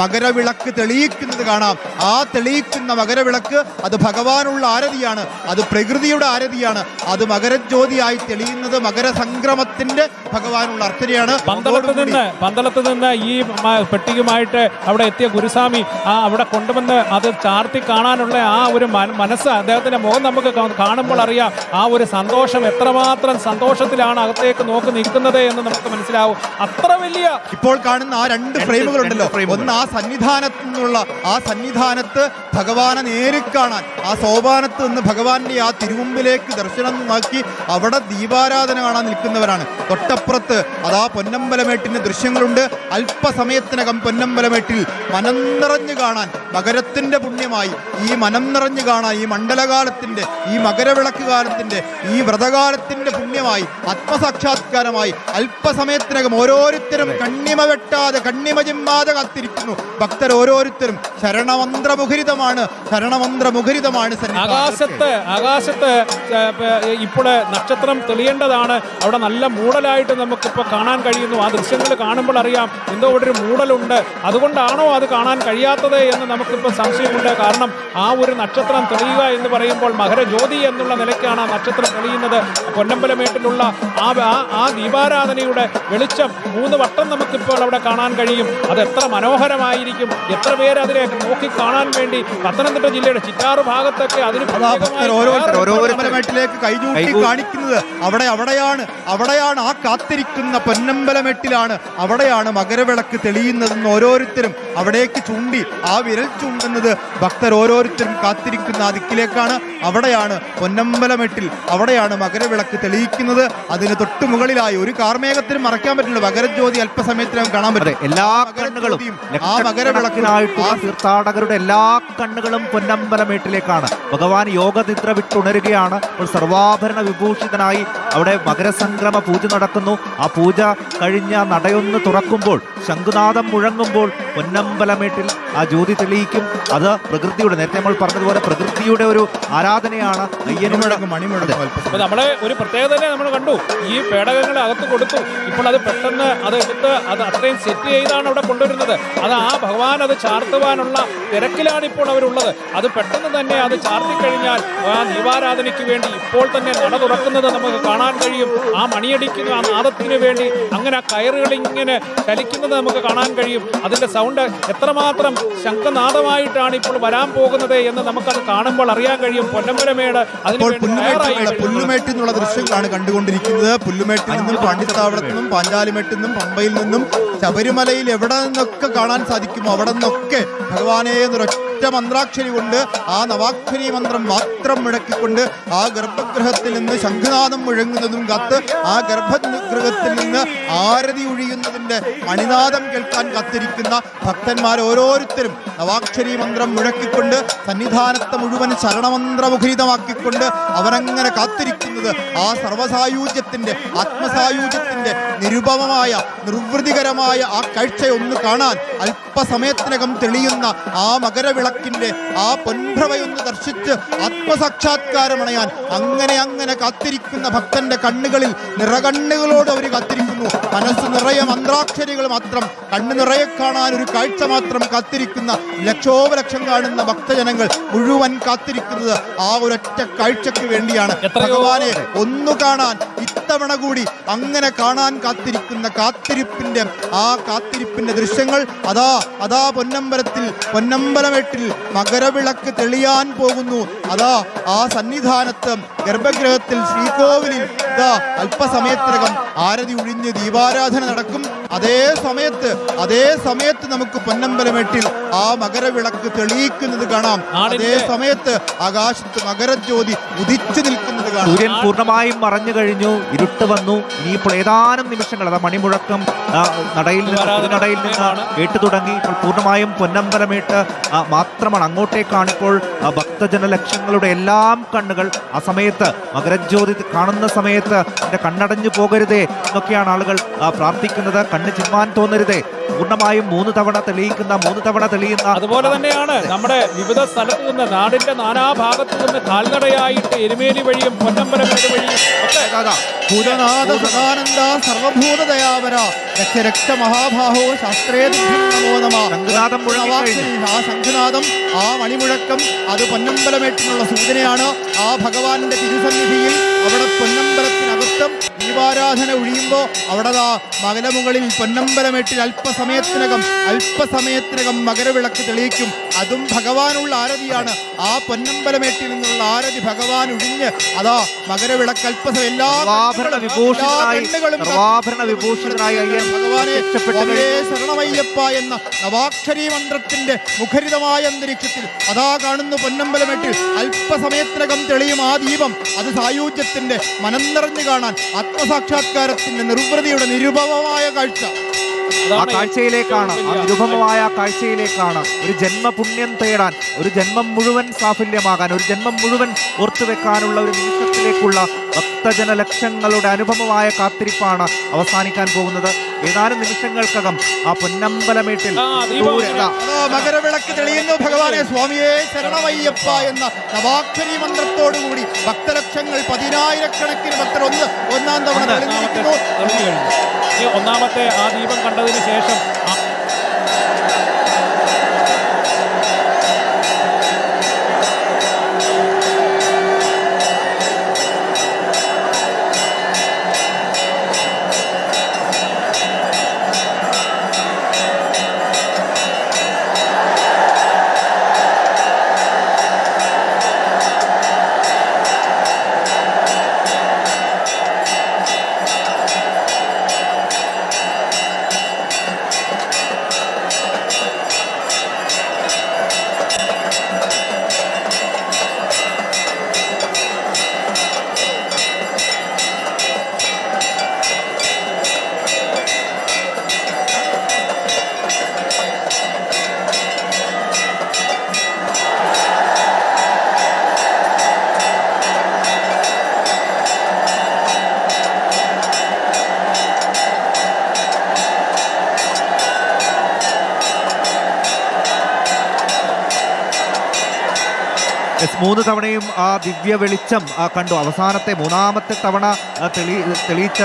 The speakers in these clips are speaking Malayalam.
മകരവിളക്ക് തെളിയിക്കുന്നത് കാണാം. ആ തെളിയിക്കുന്ന മകരവിളക്ക് അത് ഭഗവാനുള്ള ആരതിയാണ്. അത് പ്രകൃതിയുടെ ആരതിയാണ്. അത് മകരജ്യോതിയായി തെളിയുന്നത് മകരസംക്രമത്തിന്റെ ഭഗവാനുള്ള അർത്ഥനയാണ് പന്തളത്ത് നിന്ന് പന്തളത്ത് നിന്ന് ഈ പെട്ടിയുമായിട്ട് അവിടെ എത്തിയ ഗുരുസ്വാമി ആ അവിടെ കൊണ്ടുവന്ന് അത് ചാർത്തി കാണാനുള്ള ആ ഒരു മനസ്സ് അദ്ദേഹത്തിന്റെ മുഖം നമുക്ക് കാണുമ്പോൾ അറിയാം. ആ ഒരു സന്തോഷം എത്രമാത്രം സന്തോഷത്തിലാണ് അകത്തേക്ക് നോക്കി നിൽക്കുന്നത് എന്ന് നമുക്ക് മനസ്സിലാവും. അത്ര വലിയ ഇപ്പോൾ കാണുന്ന ആ രണ്ട് ഫ്രെയിമുകളുണ്ടല്ലോ. ഒന്ന് ആ സന്നിധാനത്ത് നിന്നുള്ള ആ സന്നിധാനത്ത് ഭഗവാനെ നേരിൽ കാണാൻ ആ സോപാനത്ത് നിന്ന് ഭഗവാന്റെ ആ തിരുമുമ്പിലേക്ക് ദർശനം നോക്കി അവിടെ ദീപാരാധന കാണാൻ നിൽക്കുന്നവരാണ്. തൊട്ടപ്പുറത്ത് അതാ പൊന്നമ്പലമേട്ടിന്റെ ദൃശ്യങ്ങളുണ്ട്. അല്പസമയത്തിനകം പൊന്നമ്പലമേട്ടിൽ മനം നിറഞ്ഞു കാണാൻ മകരത്തിന്റെ പുണ്യമായി ഈ മനം നിറഞ്ഞു കാണാൻ ഈ മണ്ഡലകാലത്തിന്റെ ഈ മകരവിളക്ക് കാലത്തിന്റെ ഈ വ്രതകാലത്തിന്റെ പുണ്യമായി ആത്മസാക്ഷാത്കാരമായി അല്പസമയത്തിനകം ഓരോരുത്തരും കണ്ണിമ വെട്ടാതെ കണ്ണിമ ചിമ്മാതെ കാത്തിരിക്കുന്നു. ഭക്തർ ഓരോരുത്തരും ശരണമന്ത്രമുഖരിതമാണ് ശരണമന്ത്രമുഖരിതമാണ് സന്നിധാനത്ത്. ആകാശത്ത് ആകാശത്ത് ഇപ്പോൾ നക്ഷത്രം തെളിയേണ്ടതാണ്. അവിടെ നല്ല മൂടലായിട്ട് നമുക്കിപ്പോൾ കാണാൻ കഴിയുന്നു. ആ ദൃശ്യങ്ങൾ കാണുമ്പോൾ അറിയാം എന്തോ ഇവിടെ ഒരു മൂടലുണ്ട്. അതുകൊണ്ടാണോ അത് കാണാൻ കഴിയാത്തത് എന്ന് നമുക്കിപ്പോൾ സംശയമുണ്ട്. കാരണം ആ ഒരു നക്ഷത്രം തെളിയുക എന്ന് പറയുമ്പോൾ മകരജ്യോതി എന്നുള്ള നിലയ്ക്കാണ് ആ നക്ഷത്രം തെളിയുന്നത്. പൊന്നമ്പലമേട്ടിലുള്ള ആ ആ- ആ ദീപാരാധനയുടെ വെളിച്ചം മൂന്ന് വട്ടം നമുക്കിപ്പോൾ അവിടെ കാണാൻ കഴിയും. അത് എത്ര മനോഹരമായിരിക്കും. എത്ര പേര് അതിനെ നോക്കി കാണാൻ വേണ്ടി പത്തനംതിട്ട ജില്ലയുടെ ചിറ്റാറ് ഭാഗത്തൊക്കെ അതിന് അതാ ഭക്തർ ഓരോരുത്തർ പ്രത്യേകമായി ഓരോരുത്തരമേട്ടിലേക്ക് കൈചൂട്ടി കൈകൂ- കാണിക്കുന്നത് അവിടെ അവിടെയാണ് അവിടെയാണ് ആ കാത്തിരിക്കുന്ന പൊന്നമ്പലമെട്ടിലാണ് അവിടെയാണ് മകരവിളക്ക് തെളിയുന്നതെന്ന് ഓരോരുത്തരും അവിടേക്ക് ചൂണ്ടി ആ വിരൽ ചൂണ്ടുന്നത് ഭക്തർ ഓരോരുത്തരും കാത്തിരിക്കുന്ന ആ ദിക്കിലേക്കാണ്. അവിടെയാണ് പൊന്നമ്പലമെട്ടിൽ അവിടെയാണ് മകരവിളക്ക് തെളിയിക്കുന്നത്. അതിന് തൊട്ടു മുകളിലായി ഒരു കാർമേഘത്തിനും മറയ്ക്കാൻ പറ്റില്ല. മകരജ്യോതി അല്പസമയത്തിനും കാണാൻ പറ്റും. എല്ലാ കണ്ണുകളും ആ മകരവിളക്കിനായിട്ടുള്ള ആ തീർത്ഥാടകരുടെ എല്ലാ കണ്ണുകളും പൊന്നമ്പലമേട്ടിലേക്കാണ്. ഭഗവാൻ യോഗനിദ്ര വിട്ടുണരുകയാണ്. ഇപ്പോൾ സർവാഭരണ വിഭൂഷിതനായി അവിടെ മകരസംക്രമ പൂജ നടക്കുന്നു. ആ പൂജ കഴിഞ്ഞ നടയൊന്ന് തുറക്കുമ്പോൾ ശംഖുനാഥം മുഴങ്ങുമ്പോൾ പൊന്നമ്പലമേട്ടിൽ ആ ജ്യോതി തെളിയിക്കും. അത് പ്രകൃതിയുടെ നേരത്തെ നമ്മൾ പറഞ്ഞതുപോലെ പ്രകൃതിയുടെ ഒരു ആരാധനയാണ് അയ്യനുടെ. അല്പസമയം. നമ്മളെ ഒരു പ്രത്യേകത തന്നെ നമ്മൾ കണ്ടു. ഈ പേടകങ്ങൾ അകത്ത് കൊടുത്തു. ഇപ്പോൾ അത് പെട്ടെന്ന് അത് എടുത്ത് അത് അത്രയും സെറ്റ് ചെയ്താണ് അവിടെ കൊണ്ടുവരുന്നത്. അത് ആ ഭഗവാൻ അത് ചാർത്തുവാനുള്ള തിരക്കിലാണ് ഇപ്പോൾ അവരുള്ളത്. അത് പെട്ടെന്ന് തന്നെ അത് ചാർത്തി കഴിഞ്ഞാൽ ആ ദീപാരാധനയ്ക്ക് വേണ്ടി ഇപ്പോൾ തന്നെ നട തുറക്കുന്നത് നമുക്ക് കാണാൻ കഴിയും. ആ മണിയടിക്കുന്ന ആ നാദത്തിന് വേണ്ടി അങ്ങനെ ആ കയറുകൾ ഇങ്ങനെ ചലിക്കുന്നത് നമുക്ക് കാണാൻ കഴിയും. അതിന്റെ സൗണ്ട് എത്രമാത്രം ശംഖനാദമായിട്ടാണ് ഇപ്പോൾ വരാൻ പോകുന്നത് എന്ന് നമുക്കത് കാണുമ്പോൾ അറിയാൻ കഴിയും. പൊന്നമ്പലമേട് പുല്ലുമേട്ടിൽ നിന്നുള്ള ദൃശ്യങ്ങളാണ് കണ്ടുകൊണ്ടിരിക്കുന്നത്. പുല്ലുമേട്ടിൽ നിന്നും പണ്ടിത്താവളത്തു നിന്നും പാഞ്ചാലിമേട്ടിൽ നിന്നും പമ്പയിൽ നിന്നും ശബരിമലയിൽ എവിടെ നിന്നൊക്കെ കാണാൻ സാധിക്കുമോ? അവിടെ നിന്നൊക്കെ ഭഗവാനെ എന്നൊരൊറ്റ മന്ത്രാക്ഷരി കൊണ്ട് ആ നവാക്ഷരി മന്ത്രം മാത്രം മുഴക്കിക്കൊണ്ട് ആ ഗർഭഗൃഹത്തിൽ നിന്ന് ശംഖുനാഥം മുഴങ്ങുന്നതും കത്ത് ആ ഗർഭഗൃഹത്തിൽ നിന്ന് ആരതി ഒഴിയുന്നതിന്റെ മണിനാദം കേൾക്കാൻ കത്തിരിക്കുന്ന ഭക്തന്മാർ ഓരോരുത്തരും നവാക്ഷരി മന്ത്രം മുഴക്കിക്കൊണ്ട് സന്നിധാനത്തെ മുഴുവൻ ശരണമന്ത്രമുഖരിതമാക്കിക്കൊണ്ട് അവരങ്ങനെ കാത്തിരിക്കുന്നത് ആ സർവസായൂജ്യത്തിന്റെ ആത്മസായൂജ്യത്തിന്റെ നിരുപമമായ നിർവൃതികരമായ ആ കാഴ്ച ഒന്ന് കാണാൻ അല്പസമയത്തിനകം തെളിയുന്ന ആ മകരവിളക്കിന്റെ ആ പൊൻഭ്രവയൊന്ന് ദർശിച്ച് ആത്മസാക്ഷാത്കാരമണയാൻ അങ്ങനെ അങ്ങനെ കാത്തിരിക്കുന്ന ഭക്തന്റെ കണ്ണുകളിൽ നിറകണ്ണുകളോട് അവർ കാത്തിരിക്കുന്നു. മനസ്സ് നിറയെ മന്ത്രാക്ഷരികൾ മാത്രം കണ്ണു നിറയെ കാണാൻ ഒരു കാഴ്ച മാത്രം കാത്തിരിക്കുന്ന ലക്ഷോപലക്ഷം കാണുന്ന ഭക്തജനങ്ങൾ മുഴുവൻ കാത്തിരിക്കുന്നത് ആ ഒരൊറ്റ കാഴ്ചക്ക് വേണ്ടിയാണ്. ഭഗവാനെ ഒന്നു കാണാൻ ഇത്തവണ കൂടി അങ്ങനെ കാണാൻ കാത്തിരിക്കുന്ന കാത്തിരിപ്പിന്റെ ആ കാത്തിരിപ്പിന്റെ ദൃശ്യങ്ങൾ അതാ അതാ പൊന്നമ്പലത്തിൽ പൊന്നമ്പലമെട്ടിൽ മകരവിളക്ക് തെളിയാൻ പോകുന്നു. അതാ ആ സന്നിധാനത്ത് ഗർഭഗ്രഹത്തിൽ ശ്രീകോവിലിൽ ഇതാ അല്പസമയത്തിനകം ആരതി ഒഴിഞ്ഞ് ദീപാരാധന നടക്കും. അതേ സമയത്ത് അതേ സമയത്ത് നമുക്ക് പൊന്നമ്പലമെട്ടിൽ ആ മകരവിളക്ക് തെളിയിക്കുന്നത് കാണാം. അതേ സമയത്ത് ആകാശത്ത് മകരജ്യോതി ഉദിച്ചു നിൽക്കുന്നത് കാണാം. സൂര്യൻ പൂർണമായും മറഞ്ഞു കഴിഞ്ഞു. ഇരുട്ട് വന്നു. ഇനിയിപ്പോൾ ഏതാനും നിമിഷങ്ങൾ അതാ മണിമുഴക്കം നടയിൽ നിന്ന് നടയിൽ നിന്ന് സമയമാണ്. കേട്ടു തുടങ്ങി. ഇപ്പോൾ പൂർണമായും പൊന്നമ്പലമേട്ട് മാത്രമാണ് അങ്ങോട്ടേക്കാണ് ഇപ്പോൾ ആ, ഭക്തജന ലക്ഷങ്ങളുടെ എല്ലാം കണ്ണുകൾ. ആ സമയത്ത് മകരജ്യോതി കാണുന്ന സമയത്ത് എന്റെ കണ്ണടഞ്ഞു പോകരുതേ എന്നൊക്കെയാണ് ആളുകൾ പ്രാർത്ഥിക്കുന്നത്. കണ്ണ് ചിമ്മാൻ തോന്നരുതേ. പൂർണമായും മൂന്ന് തവണ തെളിയിക്കുന്ന മൂന്ന് തവണ തെളിയുന്ന അതുപോലെ തന്നെയാണ് നമ്മുടെ വിവിധ സ്ഥലത്ത് നിന്ന് നാടിന്റെ നാനാഭാഗത്തു നിന്ന് കാൽനടയായിട്ട് എരുമേലി വഴിയും പൊന്നമ്പലം വഴിയും ഭൂതനാഥ സദാനന്ദ സർവഭൂത ദയാവര രക്ഷ രക്ഷ മഹാഭാഹോ ശാസ്ത്രേ ശംഖുനാഥം ആ ശംഖുനാഥം ആ മണിമുഴക്കം അത് പൊന്നമ്പലമേട്ടിനുള്ള സൂചനയാണ്. ആ ഭഗവാന്റെ തിരുസന്നിധിയിൽ അവിടെ പൊന്നമ്പലത്തിനകത്തും ദീപാരാധന ഒഴിയുമ്പോൾ അവിടെ ദാ മകലമുകളിൽ പൊന്നമ്പലമേട്ടിൽ അല്പസമയത്തിനകം അല്പസമയത്തിനകം മകരവിളക്ക് തെളിയിക്കും. അതും ഭഗവാനുള്ള ആരതിയാണ്. ആ പൊന്നമ്പലമേട്ടിൽ നിന്നുള്ള ആരതി ഭഗവാൻ ഒഴിഞ്ഞ് അതാ മകരവിളക്ക് അല്പസം എല്ലാ ഭഗവാനെ ശരണമയ്യപ്പ എന്ന നവാക്ഷരി മന്ത്രത്തിന്റെ മുഖരിതമായ അന്തരീക്ഷത്തിൽ അതാ കാണുന്നു പൊന്നമ്പലമേട്ടിൽ. അല്പസമയത്തിനകം തെളിയും ആ ദീപം. അത് സായുജ്യത്തിന്റെ മനം നിറഞ്ഞു കാണാൻ ആത്മസാക്ഷാത്കാരത്തിന്റെ നിർവൃതിയുടെ നിരുപമമായ കാഴ്ച. ആ കാഴ്ചയിലേക്കാണ് ആ നിരുപമമായ ആ കാഴ്ചയിലേക്കാണ് ഒരു ജന്മപുണ്യം തേടാൻ ഒരു ജന്മം മുഴുവൻ സാഫല്യമാകാൻ ഒരു ജന്മം മുഴുവൻ ഓർത്തുവെക്കാനുള്ള ഒരു നിമിഷത്തിലേക്കുള്ള ഭക്തജന ലക്ഷങ്ങളുടെ അനുപമമായ കാത്തിരിപ്പാണ് അവസാനിക്കാൻ പോകുന്നത്. ഏതാനും നിമിഷങ്ങൾക്കകം ആ പൊന്നമ്പലമേട്ടിൽ മകരവിളക്ക് തെളിയുന്നു. ഭഗവാനെ സ്വാമിയെ ശരണമയ്യപ്പ എന്ന നവാക്ഷരി മന്ത്രത്തോടുകൂടി ഭക്തലക്ഷങ്ങൾ പതിനായിരക്കണക്കിന് ഭക്തർ ഒന്ന് ഒന്നാം തവണ. തെളിഞ്ഞിരിക്കുന്നു. ഒന്നാമത്തെ ആ ദീപം കണ്ടതിന് ശേഷം എസ് മൂന്ന് തവണയും ആ ദിവ്യ വെളിച്ചം ആ, കണ്ടു. അവസാനത്തെ മൂന്നാമത്തെ തവണ തെളി തെളിയിച്ച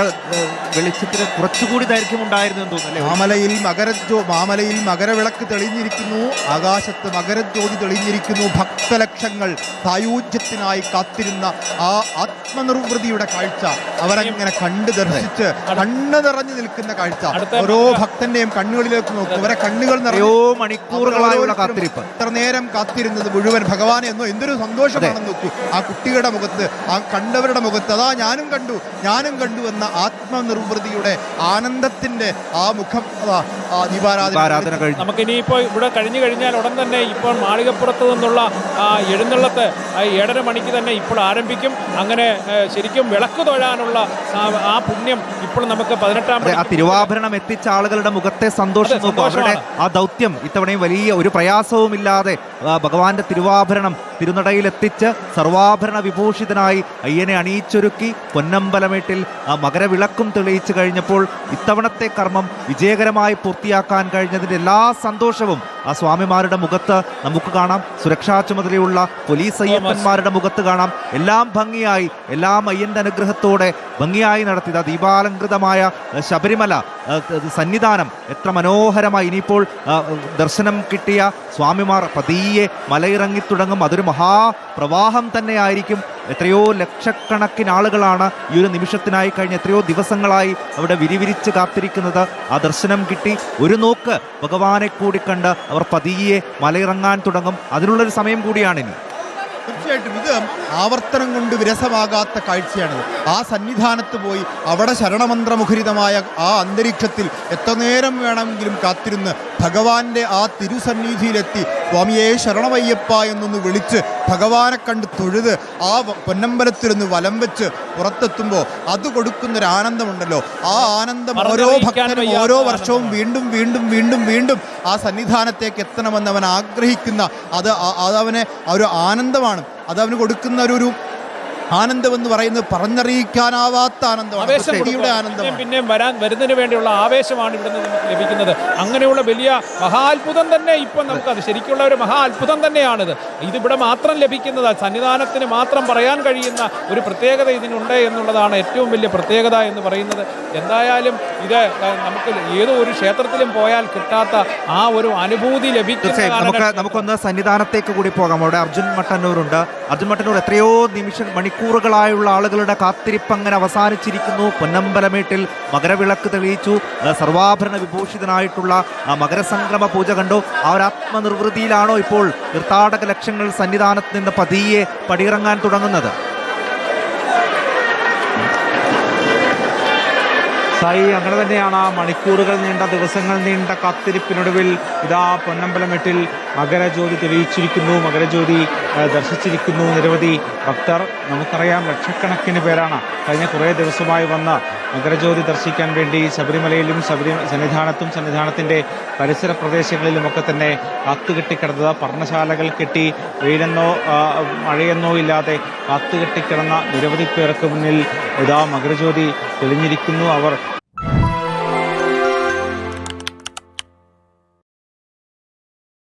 വെളിച്ചത്തിന് കുറച്ചുകൂടി ദൈർഘ്യം ഉണ്ടായിരുന്നു എന്ന് തോന്നുന്നു അല്ലേ? മാമലയിൽ മകരജ്യോ മാമലയിൽ മകരവിളക്ക് തെളിഞ്ഞിരിക്കുന്നു. ആകാശത്ത് മകരജ്യോതി തെളിഞ്ഞിരിക്കുന്നു. ഭക്തലക്ഷങ്ങൾ സായൂജ്യത്തിനായി കാത്തിരുന്ന ആ ആത്മനിർവൃതിയുടെ കാഴ്ച അവരങ്ങനെ കണ്ടു ദർശിച്ച് കണ്ണ് നിറഞ്ഞു നിൽക്കുന്ന കാഴ്ച. ഓരോ ഭക്തന്റെയും കണ്ണുകളിലേക്ക് നോക്കും. അവരെ കണ്ണുകൾ നിറയോ മണിക്കൂറുകളായുള്ള കാത്തിരിപ്പ്. ഇത്ര നേരം കാത്തിരുന്നത് മുഴുവൻ ഭഗവാനെ എന്നോ എന്തൊരു സന്തോഷമാണെന്ന് നോക്കൂ. ആ കുട്ടിയുടെ മുഖത്ത് ആ കണ്ടവരുടെ മുഖത്ത് അതാ ഞാനും കണ്ടു ഞാനും കണ്ടു എന്ന ആത്മനിർവൃതിയുടെ ആനന്ദത്തിന്റെ ആ മുഖം അതാ ദീപാരാധന നമുക്ക് ഇനിയിപ്പോ ഇവിടെ കഴിഞ്ഞു കഴിഞ്ഞാൽ ഉടൻ തന്നെ ഇപ്പോൾ മാളികപ്പുറത്ത് നിന്നുള്ള ആ എഴുന്നള്ളത്ത് ഏഴര മണിക്ക് തന്നെ ഇപ്പോൾ ആരംഭിക്കും. അങ്ങനെ ശരിക്കും വിളക്ക് തൊഴാനുള്ള ആ- പുണ്യം ഇപ്പോൾ നമുക്ക് പതിനെട്ടാം ആ തിരുവാഭരണം എത്തിച്ച ആളുകളുടെ മുഖത്തെ സന്തോഷം അവരുടെ ആ ദൗത്യം ഇത്തവണയും വലിയ ഒരു പ്രയാസവുമില്ലാതെ ഇല്ലാതെ ഭഗവാന്റെ തിരുവാഭരണം തിരുനടയിൽ എത്തിച്ച് സർവാഭരണ വിഭൂഷിതനായി അയ്യനെ അണിയിച്ചൊരുക്കി പൊന്നമ്പലമേട്ടിൽ ആ മകരവിളക്കും തെളിയിച്ചു കഴിഞ്ഞപ്പോൾ ഇത്തവണത്തെ കർമ്മം വിജയകരമായി പൂർത്തിയാക്കാൻ കഴിഞ്ഞതിന്റെ എല്ലാ സന്തോഷവും ആ സ്വാമിമാരുടെ മുഖത്ത് നമുക്ക് കാണാം. സുരക്ഷാ ചുമതലയുള്ള പോലീസ് അയ്യപ്പന്മാരുടെ മുഖത്ത് കാണാം. എല്ലാം ഭംഗിയായി എല്ലാം അയ്യന്റെ അനുഗ്രഹത്തോടെ ഭംഗിയായി നടത്തിയത് ദീപാലംകൃതമായ ശബരിമല സന്നിധാനം. എത്ര മനോഹരമായി. ഇനിയിപ്പോൾ ദർശനം കിട്ടിയ സ്വാമിമാർ പതിയെ മലയിറങ്ങി തുടങ്ങും. അതൊരു മഹാപ്രവാഹം തന്നെയായിരിക്കും. എത്രയോ ലക്ഷക്കണക്കിന് ആളുകളാണ് ഈ ഒരു നിമിഷത്തിനായി കഴിഞ്ഞ എത്രയോ ദിവസങ്ങളായി അവിടെ വിരിവിരിച്ച് കാത്തിരിക്കുന്നത്. ആ ദർശനം കിട്ടി. ഒരു നോക്ക് ഭഗവാനെ കൂടി കണ്ട് അവർ പതിയെ മലയിറങ്ങാൻ തുടങ്ങും. അതിനുള്ളൊരു സമയം കൂടിയാണ് ഇനി. തീർച്ചയായിട്ടും ഇത് ആവർത്തനം കൊണ്ട് വിരസമാകാത്ത കാഴ്ചയാണിത്. ആ സന്നിധാനത്ത് പോയി അവിടെ ശരണമന്ത്രമുഖരിതമായ ആ അന്തരീക്ഷത്തിൽ എത്ര നേരം വേണമെങ്കിലും കാത്തിരുന്ന് ഭഗവാന്റെ ആ തിരുസന്നിധിയിലെത്തി സ്വാമിയെ ശരണമയ്യപ്പ എന്നൊന്ന് വിളിച്ച് ഭഗവാനെ കണ്ട് തൊഴുത് ആ പൊന്നമ്പലത്തിലൊന്ന് വലം വെച്ച് പുറത്തെത്തുമ്പോൾ അത് കൊടുക്കുന്നൊരു ആനന്ദമുണ്ടല്ലോ ആ ആനന്ദം ഓരോ ഭക്തനും ഓരോ വർഷവും വീണ്ടും വീണ്ടും വീണ്ടും വീണ്ടും ആ സന്നിധാനത്തേക്ക് എത്തണമെന്ന് അവൻ ആഗ്രഹിക്കുന്ന അത് അതവനെ ആ ഒരു ആനന്ദമാണ്. അതവന് കൊടുക്കുന്ന ഒരു ആനന്ദം എന്ന് പറയുന്നത് പറഞ്ഞറിയിക്കാനാവാത്ത ആനന്ദമാണ്. കൊടുക്കുക. പിന്നെയും വരാൻ വരുന്നതിന് വേണ്ടിയുള്ള ആവേശമാണ് ഇവിടെ നിന്ന് നമുക്ക് ലഭിക്കുന്നത്. അങ്ങനെയുള്ള വലിയ മഹാത്ഭുതം തന്നെ ഇപ്പം നമുക്കത് ശരിക്കുള്ള ഒരു മഹാ അത്ഭുതം തന്നെയാണിത് ഇതിവിടെ മാത്രം ലഭിക്കുന്നത് സന്നിധാനത്തിന് മാത്രം പറയാൻ കഴിയുന്ന ഒരു പ്രത്യേകത ഇതിനുണ്ട് എന്നുള്ളതാണ് ഏറ്റവും വലിയ പ്രത്യേകത എന്ന് പറയുന്നത്. എന്തായാലും ഇത് നമുക്ക് ഏതോ ഒരു ക്ഷേത്രത്തിലും പോയാൽ കിട്ടാത്ത ആ ഒരു അനുഭൂതി ലഭിക്കും. നമുക്കൊന്ന് സന്നിധാനത്തേക്ക് കൂടി പോകാം. അവിടെ അർജുൻ മട്ടന്നൂരുണ്ട്. അർജുൻ മട്ടന്നൂർ എത്രയോ നിമിഷ മണിക്കൂറുകളായുള്ള ആളുകളുടെ കാത്തിരിപ്പ് അങ്ങനെ അവസാനിച്ചിരിക്കുന്നു. പൊന്നമ്പലമേട്ടിൽ മകരവിളക്ക് തെളിയിച്ചു. സർവാഭരണ വിഭൂഷിതനായിട്ടുള്ള ആ മകരസംക്രമ പൂജ കണ്ടു. ആ ഒരു ആത്മനിർവൃതിയിലാണോ ഇപ്പോൾ തീർത്ഥാടക ലക്ഷങ്ങൾ സന്നിധാനത്ത് നിന്ന് പതിയെ പടിയിറങ്ങാൻ തുടങ്ങുന്നത്? സായി അങ്ങനെ തന്നെയാണ് മണിക്കൂറുകൾ നീണ്ട ദിവസങ്ങൾ നീണ്ട കാത്തിരിപ്പിനൊടുവിൽ ഇതാ പൊന്നമ്പലമെട്ടിൽ മകരജ്യോതി തെളിയിച്ചിരിക്കുന്നു മകരജ്യോതി ദർശിച്ചിരിക്കുന്നു. നിരവധി ഭക്തർ നമുക്കറിയാം ലക്ഷക്കണക്കിന് പേരാണ് കഴിഞ്ഞ കുറേ ദിവസമായി വന്ന മകരജ്യോതി ദർശിക്കാൻ വേണ്ടി ശബരിമലയിലും ശബരി സന്നിധാനത്തും സന്നിധാനത്തിന്റെ പരിസര പ്രദേശങ്ങളിലുമൊക്കെ തന്നെ കാത്തുകെട്ടിക്കിടന്നത്. പർണശാലകൾ കെട്ടി വെയിലെന്നോ മഴയെന്നോ ഇല്ലാതെ കാത്തുകെട്ടിക്കിടന്ന നിരവധി പേർക്ക് മുന്നിൽ ഇതാ മകരജ്യോതി തെളിഞ്ഞിരിക്കുന്നു. അവർ